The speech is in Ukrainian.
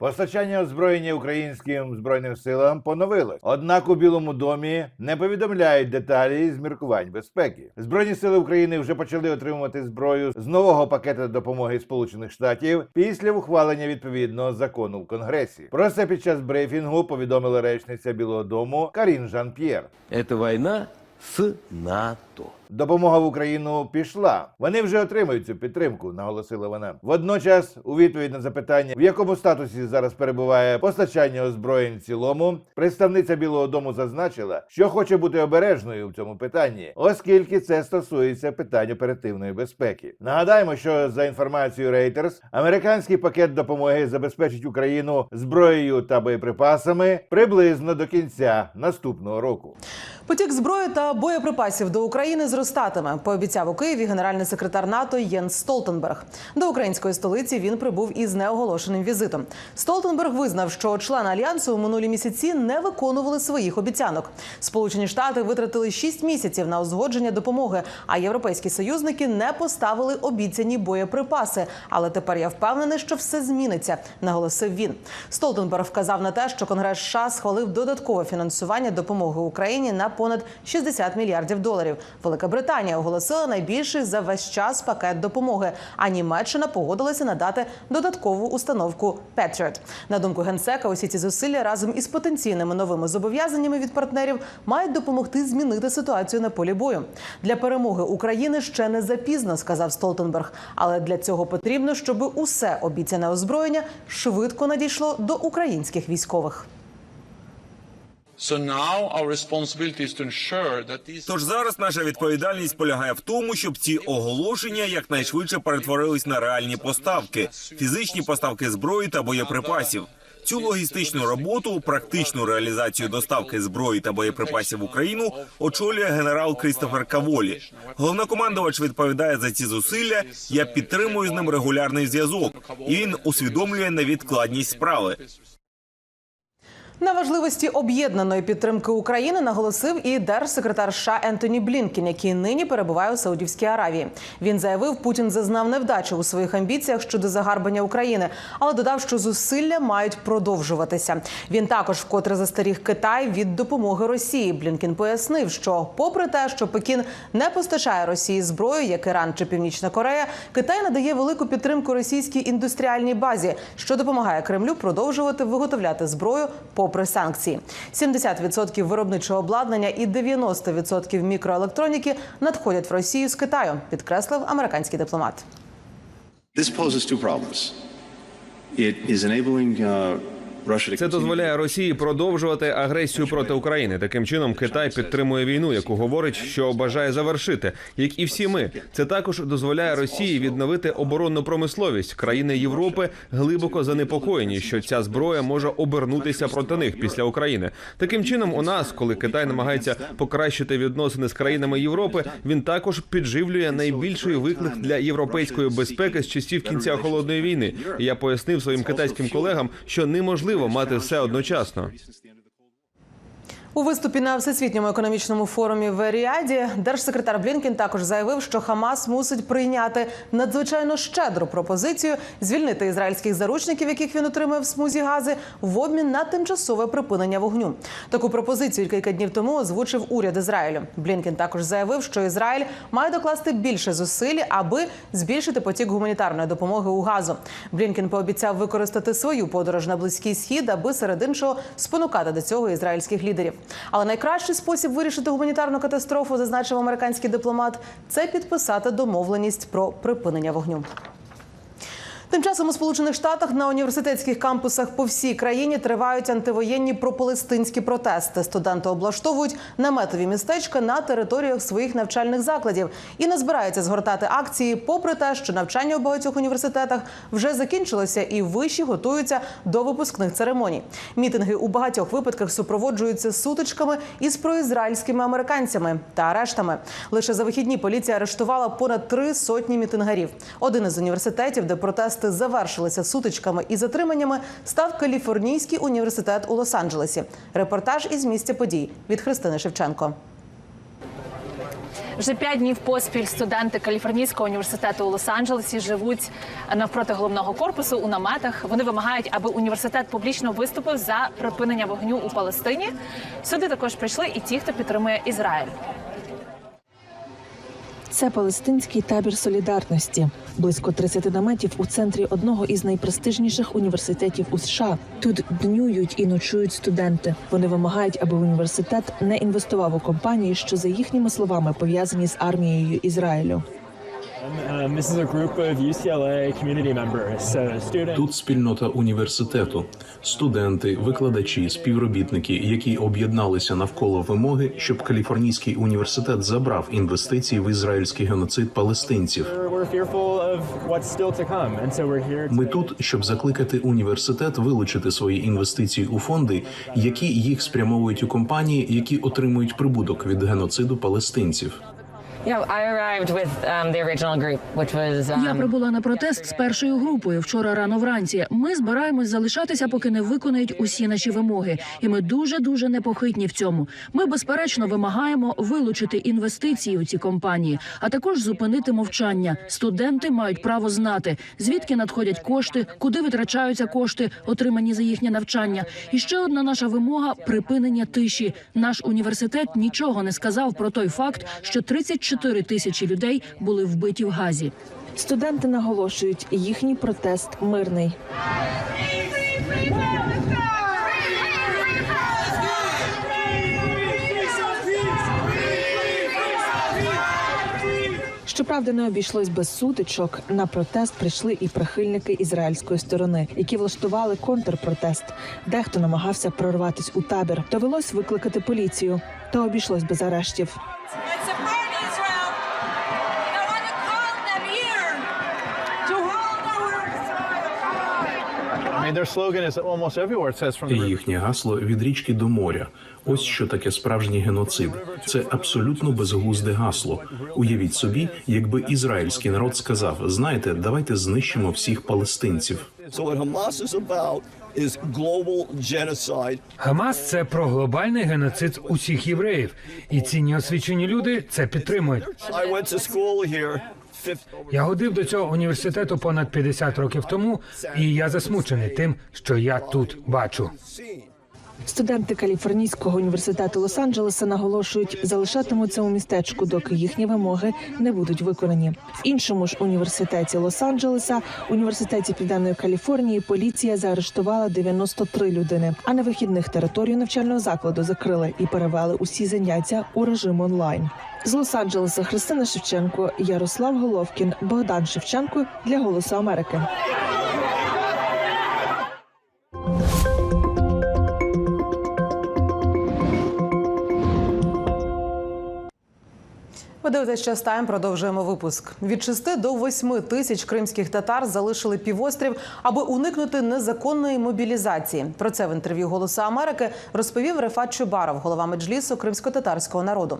Постачання озброєння українським збройним силам поновилось. Однак у Білому домі не повідомляють деталі з міркувань безпеки. Збройні сили України вже почали отримувати зброю з нового пакету допомоги Сполучених Штатів після ухвалення відповідного закону в Конгресі. Про це під час брифінгу повідомила речниця Білого Дому Карін Жан П'єр. Это война с НАТО. Допомога в Україну пішла. Вони вже отримують цю підтримку, наголосила вона. Водночас, у відповідь на запитання, в якому статусі зараз перебуває постачання озброєнь в цілому, представниця Білого Дому зазначила, що хоче бути обережною в цьому питанні, оскільки це стосується питань оперативної безпеки. Нагадаємо, що за інформацією Reuters, американський пакет допомоги забезпечить Україну зброєю та боєприпасами приблизно до кінця наступного року. Потік зброї та боєприпасів до України зростатиме. Пообіцяв у Києві генеральний секретар НАТО Єнс Столтенберг. До української столиці він прибув із неоголошеним візитом. Столтенберг визнав, що члени альянсу у минулі місяці не виконували своїх обіцянок. Сполучені Штати витратили 6 місяців на узгодження допомоги, а європейські союзники не поставили обіцяні боєприпаси. Але тепер я впевнений, що все зміниться, наголосив він. Столтенберг вказав на те, що Конгрес США схвалив додаткове фінансування допомоги Україні на понад 60 мільярдів доларів. Велика Британія оголосила найбільший за весь час пакет допомоги. А Німеччина погодилася надати додаткову установку Patriot. На думку генсека, усі ці зусилля разом із потенційними новими зобов'язаннями від партнерів мають допомогти змінити ситуацію на полі бою. Для перемоги України ще не запізно, сказав Столтенберг. Але для цього потрібно, щоб усе обіцяне озброєння швидко надійшло до українських військових. Тож зараз наша відповідальність полягає в тому, щоб ці оголошення якнайшвидше перетворились на реальні поставки, фізичні поставки зброї та боєприпасів. Цю логістичну роботу, практичну реалізацію доставки зброї та боєприпасів в Україну очолює генерал Крістофер Каволі. Головнокомандувач відповідає за ці зусилля. Я підтримую з ним регулярний зв'язок, і він усвідомлює невідкладність справи. На важливості об'єднаної підтримки України наголосив і держсекретар США Ентоні Блінкен, який нині перебуває у Саудівській Аравії. Він заявив, Путін зазнав невдачі у своїх амбіціях щодо загарбання України, але додав, що зусилля мають продовжуватися. Він також вкотре застеріг Китай від допомоги Росії. Блінкен пояснив, що, попри те, що Пекін не постачає Росії зброю, як Іран чи Північна Корея, Китай надає велику підтримку російській індустріальній базі, що допомагає Кремлю продовжувати виготовляти зброю попри санкції. 70% виробничого обладнання і 90% мікроелектроніки надходять в Росію з Китаю, підкреслив американський дипломат. This poses two problems. It is enabling uh, Це дозволяє Росії продовжувати агресію проти України. Таким чином, Китай підтримує війну, яку говорить, що бажає завершити, як і всі ми. Це також дозволяє Росії відновити оборонну промисловість. Країни Європи глибоко занепокоєні, що ця зброя може обернутися проти них після України. Таким чином, у нас, коли Китай намагається покращити відносини з країнами Європи, він також підживлює найбільший виклик для європейської безпеки з часів кінця холодної війни. І я пояснив своїм китайським колегам, що неможливо мати все одночасно. У виступі на всесвітньому економічному форумі в Ріаді держсекретар Блінкен також заявив, що Хамас мусить прийняти надзвичайно щедру пропозицію звільнити ізраїльських заручників, яких він отримує в смузі гази, в обмін на тимчасове припинення вогню. Таку пропозицію кілька днів тому озвучив уряд Ізраїлю. Блінкен також заявив, що Ізраїль має докласти більше зусиль, аби збільшити потік гуманітарної допомоги у газу. Блінкен пообіцяв використати свою подорож на близький схід, аби серед іншого спонукати до цього ізраїльських лідерів. Але найкращий спосіб вирішити гуманітарну катастрофу, зазначив американський дипломат, це підписати домовленість про припинення вогню. Тим часом у Сполучених Штатах на університетських кампусах по всій країні тривають антивоєнні пропалестинські протести. Студенти облаштовують наметові містечка на територіях своїх навчальних закладів і не збираються згортати акції, попри те, що навчання у багатьох університетах вже закінчилося, і виші готуються до випускних церемоній. Мітинги у багатьох випадках супроводжуються сутичками із проізраїльськими американцями та арештами. Лише за вихідні поліція арештувала понад три сотні мітингарів. Один із університетів, де протести завершилися сутичками і затриманнями, став Каліфорнійський університет у Лос-Анджелесі. Репортаж із місця подій від Христини Шевченко. Вже п'ять днів поспіль студенти Каліфорнійського університету у Лос-Анджелесі живуть навпроти головного корпусу у наметах. Вони вимагають, аби університет публічно виступив за припинення вогню у Палестині. Сюди також прийшли і ті, хто підтримує Ізраїль. Це палестинський табір солідарності. Близько 30 наметів у центрі одного із найпрестижніших університетів у США. Тут днюють і ночують студенти. Вони вимагають, аби університет не інвестував у компанії, що за їхніми словами пов'язані з армією Ізраїлю. Тут спільнота університету, студенти, викладачі, співробітники, які об'єдналися навколо вимоги, щоб Каліфорнійський університет забрав інвестиції в ізраїльський геноцид палестинців. Ми тут, щоб закликати університет вилучити свої інвестиції у фонди, які їх спрямовують у компанії, які отримують прибуток від геноциду палестинців. Я прибула на протест з першою групою вчора рано вранці. Ми збираємось залишатися, поки не виконають усі наші вимоги, і ми дуже дуже непохитні в цьому. Ми безперечно вимагаємо вилучити інвестиції у ці компанії, а також зупинити мовчання. Студенти мають право знати, звідки надходять кошти, куди витрачаються кошти, отримані за їхнє навчання. І ще одна наша вимога припинення тиші. Наш університет нічого не сказав про той факт, що 34 тисячі людей були вбиті в Газі. Студенти наголошують, їхній протест мирний. Щоправда, не обійшлось без сутичок. На протест прийшли і прихильники ізраїльської сторони, які влаштували контрпротест. Дехто намагався прорватись у табір. Довелось викликати поліцію, та обійшлось без арештів. Їхнє гасло від річки до моря. Ось що таке справжній геноцид. Це абсолютно безглузде гасло. Уявіть собі, якби ізраїльський народ сказав: знаєте, давайте знищимо всіх палестинців. Хамас це про глобальний геноцид усіх євреїв, і ці неосвічені люди це підтримують. Я ходив до цього університету понад 50 років тому, і я засмучений тим, що я тут бачу. Студенти Каліфорнійського університету Лос-Анджелеса наголошують, залишатимуться у містечку, доки їхні вимоги не будуть виконані. В іншому ж університеті Лос-Анджелеса, університеті Південної Каліфорнії, поліція заарештувала 93 людини. А на вихідних територію навчального закладу закрили і перевели усі заняття у режим онлайн. З Лос-Анджелеса Христина Шевченко, Ярослав Головкін, Богдан Шевченко для Голосу Америки. Ви час тайм. Продовжуємо випуск. Від 6 до 8 тисяч кримських татар залишили півострів, аби уникнути незаконної мобілізації. Про це в інтерв'ю Голосу Америки розповів Рефат Чубаров, голова меджлісу кримсько-татарського народу.